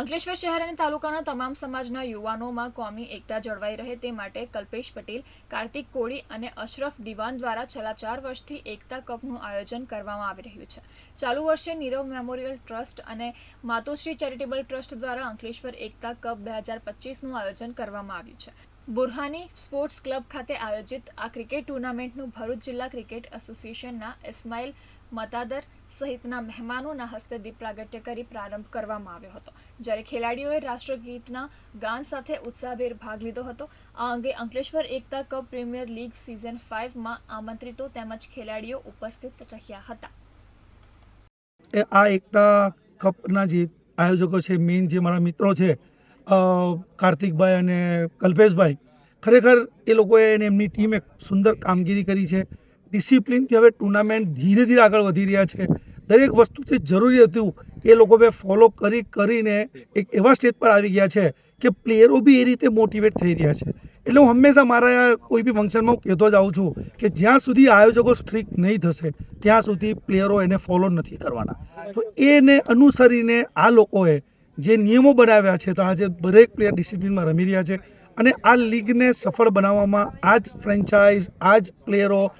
અંકલેશ્વર શહેર અને તાલુકાના તમામ સમાજના યુવાનોમાં કોમી એકતા જળવાઈ રહે તે માટે કલ્પેશ પટેલ, કાર્તિક કોળી અને અશરફ દિવાન દ્વારા છેલ્લા ચાર વર્ષથી એકતા કપનું આયોજન કરવામાં આવી રહ્યું છે. ચાલુ વર્ષે નીરવ મેમોરિયલ ટ્રસ્ટ અને માતોશ્રી ચેરિટેબલ ટ્રસ્ટ દ્વારા અંકલેશ્વર એકતા કપ બે હજાર પચીસનું આયોજન કરવામાં આવ્યું છે. બુરહાની સ્પોર્ટ્સ ક્લબ ખાતે આયોજિત આ ક્રિકેટ ટુર્નામેન્ટનું ભરૂચ જિલ્લા ક્રિકેટ એસોસિએશનના ઇસ્માઇલ મતાદર સહિતના મહેમાનોના હસ્તે દીપ પ્રાગટ્ય કરી પ્રારંભ કરવામાં આવ્યો હતો. જ્યારે ખેલાડીઓએ રાષ્ટ્રગીતના ગાન સાથે ઉત્સાહભેર ભાગ લીધો હતો. આ અંગે Ankleshwar Ekta cup premier league season ફાઇવમાં આમંત્રિતો તેમજ ખેલાડીઓ ઉપસ્થિત રહ્યા હતા. આ એકતા કપના જે આયોજકો છે, મેઇન જે મારા મિત્રો છે કાર્તિકભાઈ અને કલ્પેશભાઈ, ખરેખર એ લોકોએ અને એમની ટીમે સુંદર કામગીરી કરી છે. ડિસિપ્લિનથી હવે ટુર્નામેન્ટ ધીરે ધીરે આગળ વધી રહ્યા છે. દરેક વસ્તુ જે જરૂરી હતું, એ લોકો ફોલો કરી, કરીને એક એવા સ્ટેજ પર આવી ગયા છે કે પ્લેયરો બી એ રીતે મોટિવેટ થઈ રહ્યા છે. એટલે હું હંમેશા મારા કોઈ બી ફંક્શનમાં કહેતો જ આવું છું કે જ્યાં સુધી આયોજકો સ્ટ્રિક્ટ નહીં થશે, ત્યાં સુધી પ્લેયરો એને ફોલો નથી કરવાના. તો એને અનુસરીને આ લોકોએ જે નિયમો બનાવ્યા છે તો આજે દરેક પ્લેયર ડિસિપ્લિનમાં રમી રહ્યા છે. અને આ લીગને સફળ બનાવવામાં આ જ ફ્રેન્ચાઇઝ આ જ પ્લેયરો